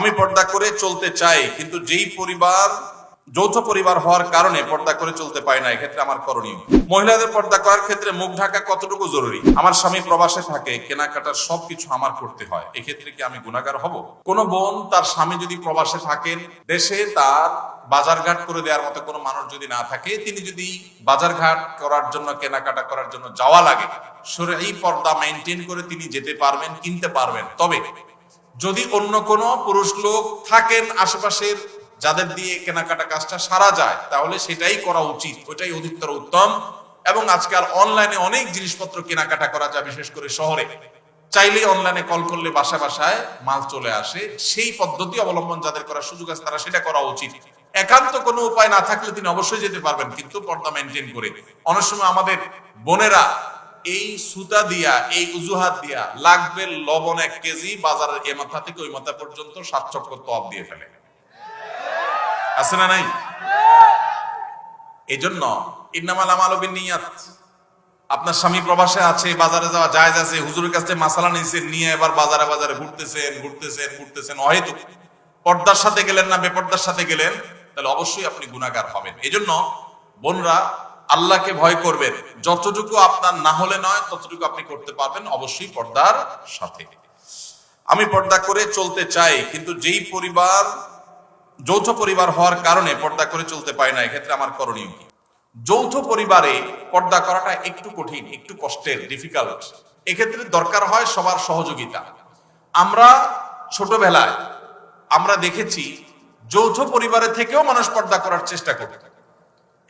আমি পর্দা করে চলতে চাই, কিন্তু যেই পরিবার, যৌথ পরিবার হওয়ার কারণে পর্দা করে চলতে পারি না, এক্ষেত্রে আমার করণীয়। মহিলাদের পর্দা করার ক্ষেত্রে মুখ ঢাকা কতটুকু জরুরি? আমার স্বামী প্রবাসে থাকে, কেনাকাটার সবকিছু আমার করতে হয়। এক্ষেত্রে কি আমি গুণাগার হব? কোন বোন তার স্বামী যদি প্রবাসে থাকেন, দেশে তার বাজারঘাট করে দেওয়ার মতো কোনো মানুষ যদি না থাকে, তিনি যদি বাজারঘাট করার জন্য, কেনাকাটা করার জন্য যাওয়া লাগে সরে এই পর্দা মেনটেন করে তিনি যেতে পারবেন, কিনতে পারবেন। তবে যদি অন্য কোনো পুরুষ লোক থাকেন আশেপাশের, যাদের দিয়ে কেনাকাটা কাজটা সারা যায়, তাহলে সেটাই করা উচিত। ওইটাই অধিকতর উত্তম। এবং আজকাল অনলাইনে অনেক জিনিসপত্র কেনাকাটা করা যায়, বিশেষ করে শহরে। চাইলেই অনলাইনে কল করলে বাসা বাসায় মাল চলে আসে। সেই পদ্ধতি অবলম্বন যাদের করার সুযোগ আছে, তারা সেটা করা উচিত। একান্ত কোনো উপায় না থাকলে তিনি অবশ্যই যেতে পারবেন, কিন্তু পর্দা মেনটেন করে। অনেক সময় আমাদের বোনেরা এই সুতা দিয়া, এই উজুহাত দিয়া লাগবে লবণ এক কেজি, বাজারের এ মাথা থেকে ওই মাথা পর্যন্ত সাত চক্কর তপ দিয়ে ফেলে। আছে না নাই? এই জন্য ইন্নামাল আমাল নিয়াত আপনার স্বামী প্রবাসে আছে, বাজারে যাওয়া যায় আছে, হুজুরের কাছে মাসালা নিয়েছেন নিয়ে এবার বাজারে বাজারে ঘুরতেছেন ঘুরতেছেন ঘুরতেছেন অহেতু পর্দার সাথে গেলেন না, বেপর্দার সাথে গেলেন, তাহলে অবশ্যই আপনি গুণাগার হবেন। এই জন্য বোনরা আল্লাহকে ভয় করবেন। যতটুকু আপনার না হলে নয়, ততটুকু আপনি করতে পারবেন অবশ্যই পর্দার সাথে। আমি পর্দা করে চলতে চাই, কিন্তু যেই পরিবার, যৌথ পরিবার হওয়ার কারণে পর্দা করে চলতে পারি না, এক্ষেত্রে আমার করণীয় কি? যৌথ পরিবারে পর্দা করাটা একটু কঠিন, একটু কষ্টের ডিফিকাল্ট এক্ষেত্রে দরকার হয় সবার সহযোগিতা। আমরা ছোটবেলায় আমরা দেখেছি, যৌথ পরিবারের থেকেও মানুষ পর্দা করার চেষ্টা করত।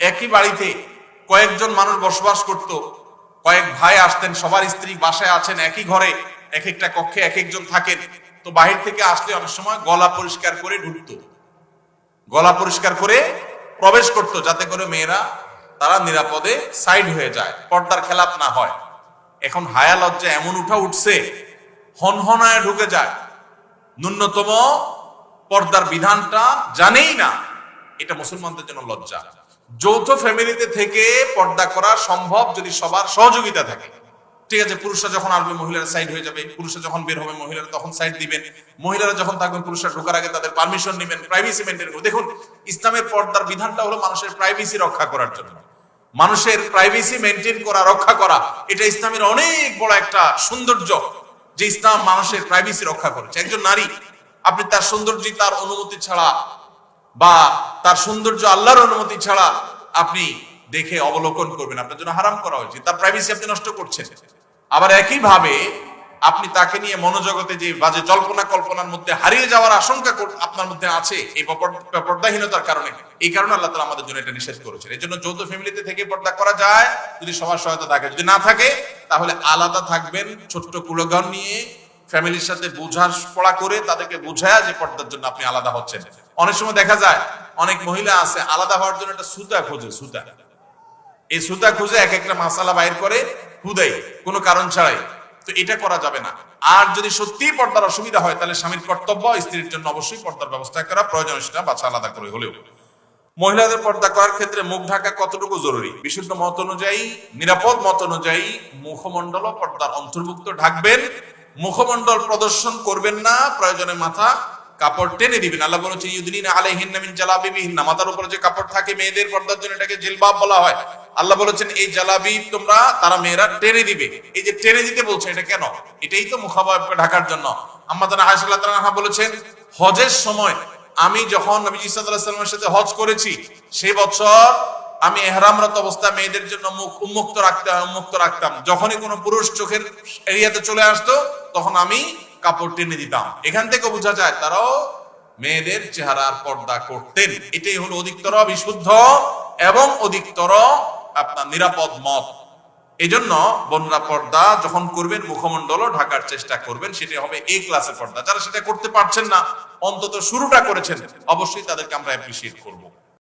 একই বাড়িতে কয়েকজন মানুষ বসবাস করত। কয়েক ভাই আসতেন, সবার স্ত্রী বাসায় আছেন একই ঘরে, এক একটা কক্ষে এক একজন থাকেন। তো বাহির থেকে আসলে অনেক সময় গলা পরিষ্কার করে ঢুকতো। গলা পরিষ্কার করে প্রবেশ করত, যাতে করে মেয়েরা তারা নিরাপদে সাইড হয়ে যায়, পর্দার খেলাপ না হয়। এখন হায়া লজ্জা এমন উঠা উঠছে, হনহনায় ঢুকে যায়। ন্যূনতম পর্দার বিধানটা জানেই না, এটা মুসলমানদের জন্য লজ্জা। যৌথ ফ্যামিলিতে থেকে পর্দা করা সম্ভব যদি সবার সহযোগিতা থাকে। ঠিক আছে, পুরুষরা যখন আসবে, মহিলারা সাইড হয়ে যাবে। পুরুষরা যখন বের হবে, মহিলারা তখন সাইড দিবেন। মহিলারা যখন থাকবেন, পুরুষরা ঢোকার আগে তাদের পারমিশন নেবেন প্রাইভেসি মেনটেন করবেন। দেখুন, ইসলামের পর্দার বিধানটা হলো মানুষের প্রাইভেসি রক্ষা করার জন্য। মানুষের প্রাইভেসি মেনটেন করা, রক্ষা করা, এটা ইসলামের অনেক বড় একটা সৌন্দর্য যে ইসলাম মানুষের প্রাইভেসি রক্ষা করেছে। একজন নারী, আপনি তার সৌন্দর্য, তার অনুমতি ছাড়া বা তার সৌন্দর্য আল্লাহর অনুমতি ছাড়া আপনি দেখে অবলোকন করবেন। আপনার জন্য হারাম করা হয়েছে। তার প্রাইভেসি আপনি নষ্ট করছেন। আবার একই ভাবে আপনি তাকে নিয়ে মনোজগতে যে বাজে জল্পনা কল্পনার মধ্যে হারিয়ে যাওয়ার আশঙ্কা আপনার মধ্যে আছে, এই পর্দাহীনতার কারণে। এই কারণে আল্লাহ তালা আমাদের জন্য এটা নিষেধ করেছেন। এই জন্য যৌথ ফ্যামিলিতে থেকে পর্দা করা যায়। যদি সবার সহায়তা থাকে, যদি না থাকে, তাহলে আলাদা থাকবেন। ছোট্ট কুলগণ নিয়ে ফ্যামিলির সাথে বোঝার পড়া করে তাদেরকে বোঝায় যে পর্দার জন্য আপনি আলাদা হচ্ছেন। অনেক সময় দেখা যায়, অনেক মহিলা আছে, আলাদা হওয়ার জন্য একটা সুতা খোঁজে, সুতা। এই সুতা খুঁজে এক একটা মাসালা বাইর করে হুদাই কোনো কারণ ছাড়াই। তো এটা করা যাবে না। আর যদি সত্যি পর্দার অসুবিধা হয়, তাহলে স্বামীর কর্তব্য, স্ত্রীর জন্য অবশ্যই পর্দার ব্যবস্থা করা প্রয়োজন, সেটা বাচ্চা আলাদা করে হলেও। মহিলাদের পর্দা করার ক্ষেত্রে মুখ ঢাকা কতটুকু জরুরি? বিশুদ্ধ মত অনুযায়ী, নিরাপদ মত অনুযায়ী মুখমণ্ডল পর্দার অন্তর্ভুক্ত ঢাকবেন। মুখমণ্ডল প্রদর্শন করবেন না, প্রয়োজনে মাথা কাপড় টেনে দিবেন আল্লাহ বলেছে ইউদিন আলাইহিন্না মিন জালাবিবিহিন্না। মাথার উপরে যে কাপড় থাকে মেয়েদের পর্দার জন্য এটাকে জিলবাব বলা হয়। আল্লাহ বলেছেন এই জালাবি তোমরা, তারা মেয়েরা টেনে দিবে। এই যে টেনে দিতে বলছে, এটা কেন? এটাই তো মুখাবয়বকে ঢাকার জন্য। আমাদের আয়সাল্লাহ তাআলা বলেছেন, হজের সময় আমি যখন নবী সাল্লামের সাথে হজ করেছি সেই বছর আমি এহরামরত অবস্থায় মেয়েদের জন্য মুখ উন্মুক্ত রাখতাম উন্মুক্ত রাখতাম। যখনই কোনো পুরুষ চোখের এরিয়াতে চলে আসতো, তখন আমি কাপড় টেনে দিতাম। এখান থেকে বোঝা যায় তারাও মেয়েদের চেহারার পর্দা করতেন। এটাই হলো অধিকতর বিশুদ্ধ এবং অধিকতর আপনার নিরাপদ মত। এই জন্য বনরা পর্দা যখন করবেন, মুখমণ্ডলও ঢাকার চেষ্টা করবেন, সেটা হবে এই ক্লাসের পর্দা। যারা সেটা করতে পারছেন না, অন্তত শুরুটা করেছেন, অবশ্যই তাদেরকে আমরা অ্যাপ্রিসিয়েট করব।